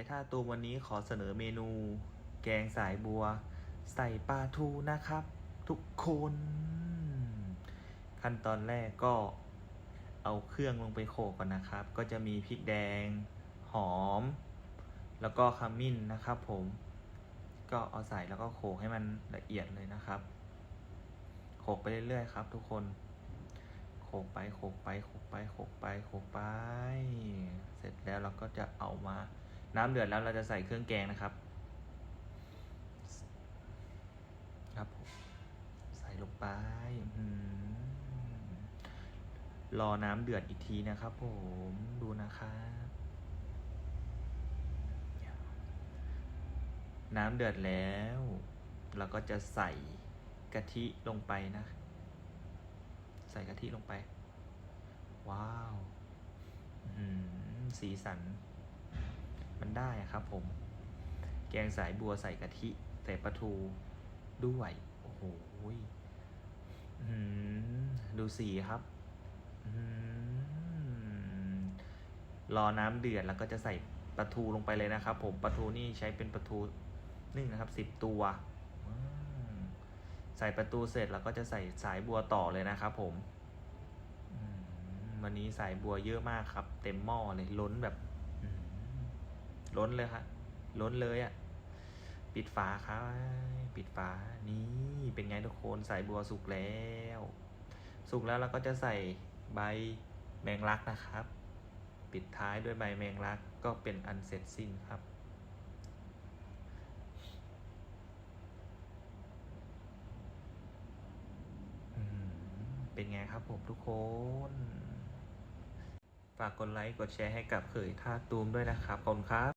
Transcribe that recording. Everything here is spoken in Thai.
ยท่าตูมวันนี้ขอเสนอเมนู แกงสายบัว ใส่ปลาทูนะครับ ทุกคน ขั้นตอนแรกก็เอาเครื่องลงไปโขกก่อนนะครับ ก็จะมีพริกแดง หอม แล้วก็ขมิ้นนะครับ ผม ก็เอาใส่แล้วก็โขกให้มันละเอียดเลยนะครับ โขกไปเรื่อยๆครับ ทุกคนโขกไปโขกไปโขกไปโขกไปโขกไป เสร็จแล้วเราก็จะเอามา น้ำเดือดแล้วเราจะใส่เครื่องแกงนะครับ ครับผมใส่ลงไปอื้ออรอน้ำเดือดอีกทีนะครับ ผมดูนะครับน้ำเดือดแล้ว เราก็จะใส่กะทิลงไปนะ ใส่กะทิลงไป ว้าวสีสันันได้ครับผม แกงสายบัวใส่กะทิใส่ปลาทูด้วย โอ้โหดูสีครับอื้ออรอน้ำเดือดแล้วก็จะใส่ปลาทูลงไปเลยนะครับ ผมปลาทูนี่ใช้เป็นปลาทูนึ่งนะครับสิบตัว ใส่ปลาทูเสร็จแล้วก็จะใส่สายบัวต่อเลยนะครับ ผมวันนี้สายบัวเยอะมากครับ เต็มหม้อเลยล้นแบบ ล้นเลยครับล้นเลยอะ่ะ ปิดฝาครับปิดฝานี่เป็นไงทุกคนใส่บัวสุกแล้ว สุกแล้วเราก็จะใส่ใบแมงลักนะครับ ปิดท้ายด้วยใบแมงลักก็เป็นอันเสร็จสิ้นครับเป็นไงครับผมทุกคน ฝากกดไลค์ กดแชร์ให้กับเขยท่าตูมด้วยนะครับขอบคุณครับ